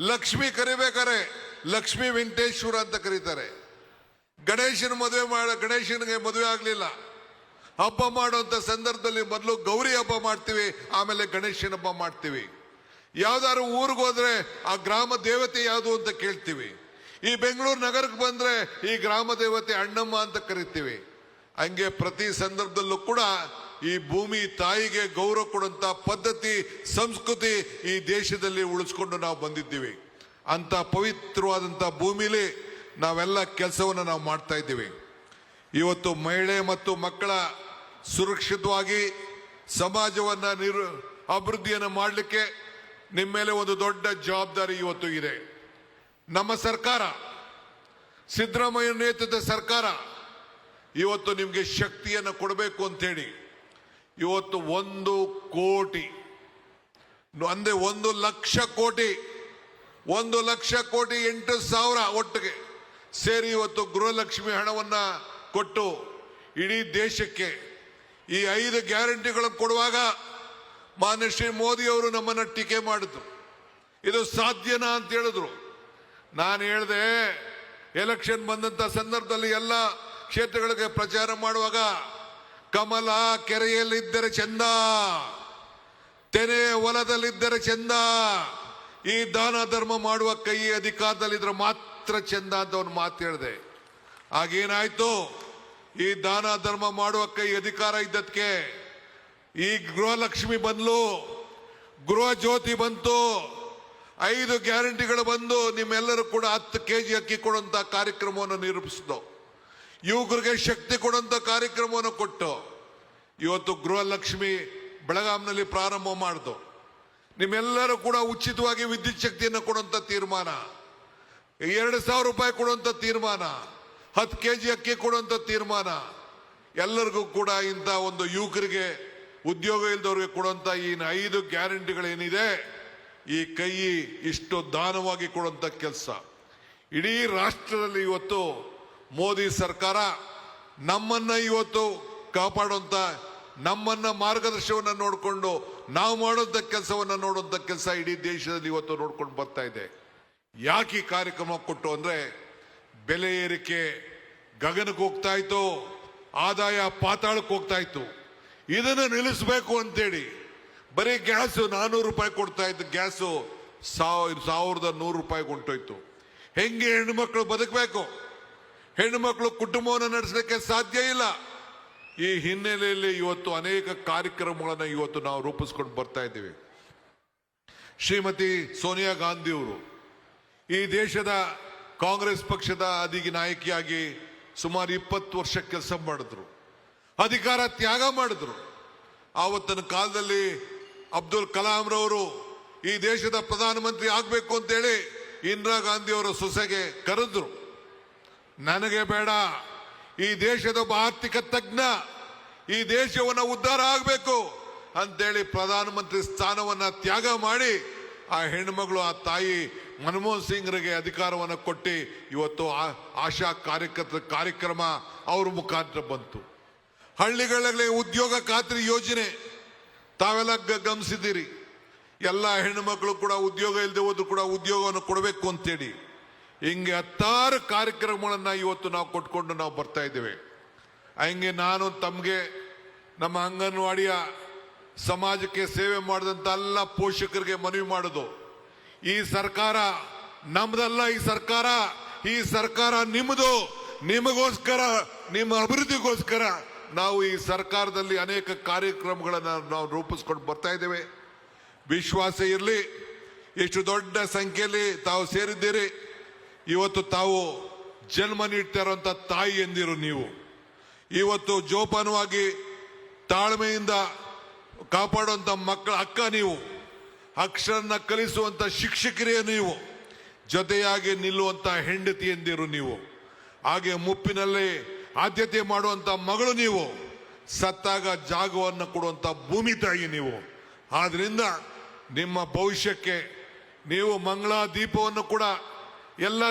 ಲಕ್ಷ್ಮಿ ಕರಿಬೇಕಾರೆ ಲಕ್ಷ್ಮಿ ವೆಂಕಟೇಶ್ವರ ಅಂತ ಕರೀತಾರೆ. ಗಣೇಶನ ಮದುವೆ ಮಾಡ, ಗಣೇಶನಿಗೆ ಮದುವೆ ಆಗಲಿಲ್ಲ. ಹಬ್ಬ ಮಾಡುವಂಥ ಸಂದರ್ಭದಲ್ಲಿ ಮೊದಲು ಗೌರಿ ಹಬ್ಬ ಮಾಡ್ತೀವಿ, ಆಮೇಲೆ ಗಣೇಶನ ಹಬ್ಬ ಮಾಡ್ತೀವಿ. ಯಾವ್ದಾದ್ರು ಊರಿಗೆ ಹೋದ್ರೆ ಆ ಗ್ರಾಮ ದೇವತೆ ಯಾವುದು ಅಂತ ಕೇಳ್ತೀವಿ. ಈ ಬೆಂಗಳೂರು ನಗರಕ್ಕೆ ಬಂದ್ರೆ ಈ ಗ್ರಾಮ ದೇವತೆ ಅಣ್ಣಮ್ಮ ಅಂತ ಕರಿತೀವಿ. ಹಂಗೆ ಪ್ರತಿ ಸಂದರ್ಭದಲ್ಲೂ ಕೂಡ ಈ ಭೂಮಿ ತಾಯಿಗೆ ಗೌರವ ಕೊಡುವಂತ ಪದ್ಧತಿ, ಸಂಸ್ಕೃತಿ ಈ ದೇಶದಲ್ಲಿ ಉಳಿಸ್ಕೊಂಡು ನಾವು ಬಂದಿದ್ದೀವಿ. ಅಂತ ಪವಿತ್ರವಾದಂತ ಭೂಮಿಲಿ ನಾವೆಲ್ಲ ಕೆಲಸವನ್ನು ನಾವು ಮಾಡ್ತಾ ಇದ್ದೀವಿ. ಇವತ್ತು ಮಹಿಳೆ ಮತ್ತು ಮಕ್ಕಳ ಸುರಕ್ಷಿತವಾಗಿ ಸಮಾಜವನ್ನ ನಿರ್, ಅಭಿವೃದ್ಧಿಯನ್ನು ಮಾಡಲಿಕ್ಕೆ ನಿಮ್ಮ ಮೇಲೆ ಒಂದು ದೊಡ್ಡ ಜವಾಬ್ದಾರಿ ಇವತ್ತು ಇದೆ. ನಮ್ಮ ಸರ್ಕಾರ, ಸಿದ್ದರಾಮಯ್ಯ ನೇತೃತ್ವದ ಸರ್ಕಾರ ಇವತ್ತು ನಿಮಗೆ ಶಕ್ತಿಯನ್ನು ಕೊಡಬೇಕು ಅಂತೇಳಿ ಇವತ್ತು ಒಂದು ಕೋಟಿ, ಅಂದ್ರೆ ಒಂದು ಲಕ್ಷ ಕೋಟಿ, ಒಂದು ಲಕ್ಷ ಕೋಟಿ ಎಂಟು ಸಾವಿರ ಒಟ್ಟಿಗೆ ಸೇರಿ ಇವತ್ತು ಗೃಹಲಕ್ಷ್ಮಿ ಹಣವನ್ನ ಕೊಟ್ಟು ಇಡೀ ದೇಶಕ್ಕೆ ಈ ಐದು ಗ್ಯಾರಂಟಿಗಳನ್ನು ಕೊಡುವಾಗ ಮಾನ್ಯ ಶ್ರೀ ಮೋದಿ ಅವರು ನಮ್ಮನ್ನ ಟೀಕೆ ಮಾಡಿದ್ರು. ಇದು ಸಾಧ್ಯನಾ ಅಂತ ಹೇಳಿದ್ರು. ನಾನು ಹೇಳಿದೆ, ಎಲೆಕ್ಷನ್ ಬಂದಂತ ಸಂದರ್ಭದಲ್ಲಿ ಎಲ್ಲ ಕ್ಷೇತ್ರಗಳಿಗೆ ಪ್ರಚಾರ ಮಾಡುವಾಗ ಕಮಲ ಕೆರೆಯಲ್ಲಿದ್ದರೆ ಚಂದ, ತೆನೆ ಹೊಲದಲ್ಲಿದ್ದರೆ ಚಂದ, ಈ ದಾನ ಧರ್ಮ ಮಾಡುವ ಕೈ ಅಧಿಕಾರದಲ್ಲಿದ್ರೆ ಮಾತ್ರ ಚಂದ ಅಂತ ಒಂದು ಮಾತು ಹೇಳಿದೆ. ಆಗೇನಾಯ್ತು ಈ ದಾನ ಧರ್ಮ ಮಾಡುವ ಕೈ ಅಧಿಕಾರ ಇದ್ದದಕ್ಕೆ ಈ ಗೃಹಲಕ್ಷ್ಮಿ ಬಂದ್ಲು. ಗೃಹ ಜ್ಯೋತಿ ಬಂತು. ಐದು ಗ್ಯಾರಂಟಿಗಳು ಬಂದು ನಿಮ್ಮೆಲ್ಲರೂ ಕೂಡ ಹತ್ತು ಕೆ ಜಿ ಅಕ್ಕಿ ಕೊಡುವಂತ ಕಾರ್ಯಕ್ರಮವನ್ನು ನಿರೂಪಿಸಿದ್ವು ಯುವಕರಿಗೆ ಶಕ್ತಿ ಕೊಡುವಂತ ಕಾರ್ಯಕ್ರಮವನ್ನು ಕೊಟ್ಟು ಇವತ್ತು ಗೃಹಲಕ್ಷ್ಮಿ ಬೆಳಗಾಂನಲ್ಲಿ ಪ್ರಾರಂಭ ಮಾಡಿದು. ನಿಮ್ಮೆಲ್ಲರೂ ಕೂಡ ಉಚಿತವಾಗಿ ವಿದ್ಯುತ್ ಶಕ್ತಿಯನ್ನು ಕೊಡುವಂತ ತೀರ್ಮಾನ. ಎರಡು ಸಾವಿರ ರೂಪಾಯಿ ಕೊಡುವಂತ ತೀರ್ಮಾನ, ಹತ್ತು ಕೆ ಜಿ ಅಕ್ಕಿ ಕೊಡುವಂತ ತೀರ್ಮಾನ, ಎಲ್ಲರಿಗೂ ಕೂಡ ಇಂಥ ಒಂದು ಯುವಕರಿಗೆ, ಉದ್ಯೋಗ ಇಲ್ಲದವ್ರಿಗೆ ಕೊಡುವಂತ ಈ ಐದು ಗ್ಯಾರಂಟಿಗಳೇನಿದೆ, ಈ ಕೈ ಇಷ್ಟು ದಾನವಾಗಿ ಕೊಡುವಂತ ಕೆಲಸ. ಇಡೀ ರಾಷ್ಟ್ರದಲ್ಲಿ ಇವತ್ತು ಮೋದಿ ಸರ್ಕಾರ ನಮ್ಮನ್ನ ಇವತ್ತು ಕಾಪಾಡುವಂತ, ನಮ್ಮನ್ನ ಮಾರ್ಗದರ್ಶವನ್ನು ನೋಡಿಕೊಂಡು, ನಾವು ಮಾಡುವಂತ ಕೆಲಸವನ್ನ ನೋಡುವಂತ ಕೆಲಸ ಇಡೀ ದೇಶದಲ್ಲಿ ಇವತ್ತು ನೋಡ್ಕೊಂಡು ಬರ್ತಾ ಇದೆ. ಯಾಕೆ ಈ ಕಾರ್ಯಕ್ರಮ ಕೊಟ್ಟು ಅಂದ್ರೆ ಬೆಲೆ ಏರಿಕೆ, ಗಗನಕ್ಕೆ ಹೋಗ್ತಾ ಇತ್ತು, ಆದಾಯ ಪಾತಾಳಕ್ಕೆ ಹೋಗ್ತಾ ಇತ್ತು. ಇದನ್ನು ನಿಲ್ಲಿಸಬೇಕು ಅಂತೇಳಿ ಬರೀ ಗ್ಯಾಸ್ ನಾನೂರು ರೂಪಾಯಿ ಕೊಡ್ತಾ ಇದ್ದ ಗ್ಯಾಸು ಸಾವಿರ ಸಾವಿರದ ನೂರು ರೂಪಾಯಿ ಹೊಂಟೋಯ್ತು ಹೆಂಗೆ ಹೆಣ್ಣುಮಕ್ಕಳು ಬದುಕಬೇಕು? ಹೆಣ್ಣುಮಕ್ಕಳು ಕುಟುಂಬವನ್ನು ನಡೆಸಲಿಕ್ಕೆ ಸಾಧ್ಯ ಇಲ್ಲ. ಈ ಹಿನ್ನೆಲೆಯಲ್ಲಿ ಇವತ್ತು ಅನೇಕ ಕಾರ್ಯಕ್ರಮಗಳನ್ನು ಇವತ್ತು ನಾವು ರೂಪಿಸ್ಕೊಂಡು ಬರ್ತಾ ಇದ್ದೀವಿ. ಶ್ರೀಮತಿ ಸೋನಿಯಾ ಗಾಂಧಿ ಅವರು ಈ ದೇಶದ ಕಾಂಗ್ರೆಸ್ ಪಕ್ಷದ ಅಧಿಗಿ ನಾಯಕಿಯಾಗಿ ಸುಮಾರು ಇಪ್ಪತ್ತು ವರ್ಷ ಕೆಲಸ ಮಾಡಿದ್ರು. ಅಧಿಕಾರ ತ್ಯಾಗ ಮಾಡಿದ್ರು. ಆವತ್ತಿನ ಕಾಲದಲ್ಲಿ ಅಬ್ದುಲ್ ಕಲಾಂ ರವರು ಈ ದೇಶದ ಪ್ರಧಾನಮಂತ್ರಿ ಆಗಬೇಕು ಅಂತೇಳಿ ಇಂದಿರಾ ಗಾಂಧಿ ಅವರ ಸೊಸೆಗೆ ಕರೆದ್ರು. ನನಗೆ ಬೇಡ. ಈ ದೇಶದ ಒಬ್ಬ ಆರ್ಥಿಕ ತಜ್ಞ, ಈ ದೇಶವನ್ನ ಉದ್ಧಾರ ಆಗಬೇಕು ಅಂತೇಳಿ ಪ್ರಧಾನಮಂತ್ರಿ ಸ್ಥಾನವನ್ನ ತ್ಯಾಗ ಮಾಡಿ ಆ ಹೆಣ್ಮಗಳು ಆ ತಾಯಿ ಮನಮೋಹನ್ ಸಿಂಗ್ರಿಗೆ ಅಧಿಕಾರವನ್ನು ಕೊಟ್ಟು ಇವತ್ತು ಆಶಾ ಕಾರ್ಯಕರ್ತ ಕಾರ್ಯಕ್ರಮ ಅವ್ರ ಮುಖಾಂತರ ಬಂತು. ಹಳ್ಳಿಗಳಲ್ಲಿ ಉದ್ಯೋಗ ಖಾತ್ರಿ ಯೋಜನೆ, ತಾವೆಲ್ಲ ಗಮನಿಸಿದ್ದೀರಿ. ಎಲ್ಲ ಹೆಣ್ಣುಮಕ್ಕಳು ಕೂಡ ಉದ್ಯೋಗ ಇಲ್ಲದೆ ಹೋದ್ರು ಕೂಡ ಉದ್ಯೋಗವನ್ನು ಕೊಡಬೇಕು ಅಂತೇಳಿ. ಹಿಂಗೆ ಹತ್ತಾರು ಕಾರ್ಯಕ್ರಮಗಳನ್ನು ಇವತ್ತು ನಾವು ಕೊಟ್ಕೊಂಡು ನಾವು ಬರ್ತಾ ಇದ್ದೇವೆ. ಹಂಗೆ ನಾನು ತಮಗೆ, ನಮ್ಮ ಅಂಗನವಾಡಿಯ ಸಮಾಜಕ್ಕೆ ಸೇವೆ ಮಾಡಿದಂಥ ಎಲ್ಲ ಪೋಷಕರಿಗೆ ಮನವಿ ಮಾಡೋದು. ಈ ಸರ್ಕಾರ ನಮ್ದಲ್ಲ, ಈ ಸರ್ಕಾರ ಈ ಸರ್ಕಾರ ನಿಮ್ಮದು ನಿಮಗೋಸ್ಕರ, ನಿಮ್ಮ ಅಭಿವೃದ್ಧಿಗೋಸ್ಕರ ನಾವು ಈ ಸರ್ಕಾರದಲ್ಲಿ ಅನೇಕ ಕಾರ್ಯಕ್ರಮಗಳನ್ನು ನಾವು ರೂಪಿಸ್ಕೊಂಡು ಬರ್ತಾ ಇದ್ದೇವೆ. ವಿಶ್ವಾಸ ಇರಲಿ, ಎಷ್ಟು ದೊಡ್ಡ ಸಂಖ್ಯೆಯಲ್ಲಿ ತಾವು ಸೇರಿದ್ದೀರಿ, ಇವತ್ತು ತಾವು ಜನ್ಮ ನೀಡ್ತಾ ತಾಯಿ ಎಂದಿರು ನೀವು. ಇವತ್ತು ಜೋಪಾನವಾಗಿ ತಾಳ್ಮೆಯಿಂದ ಕಾಪಾಡುವಂಥ ಮಕ್ಕಳ ಅಕ್ಕ ನೀವು. ಅಕ್ಷರನ ಕಲಿಸುವಂತ ಶಿಕ್ಷಕರೇ ನೀವು. ಜೊತೆಯಾಗಿ ನಿಲ್ಲುವಂತ ಹೆಂಡತಿಯಂದಿರು ನೀವು. ಹಾಗೆ ಮುಪ್ಪಿನಲ್ಲಿ ಆದ್ಯತೆ ಮಾಡುವಂತ ಮಗಳು ನೀವು. ಸತ್ತಾಗ ಜಾಗವನ್ನು ಕೊಡುವಂತ ಭೂಮಿ ತಾಯಿ ನೀವು. ಆದ್ರಿಂದ ನಿಮ್ಮ ಭವಿಷ್ಯಕ್ಕೆ ನೀವು ಮಂಗಳ ದೀಪವನ್ನು ಕೂಡ ಎಲ್ಲ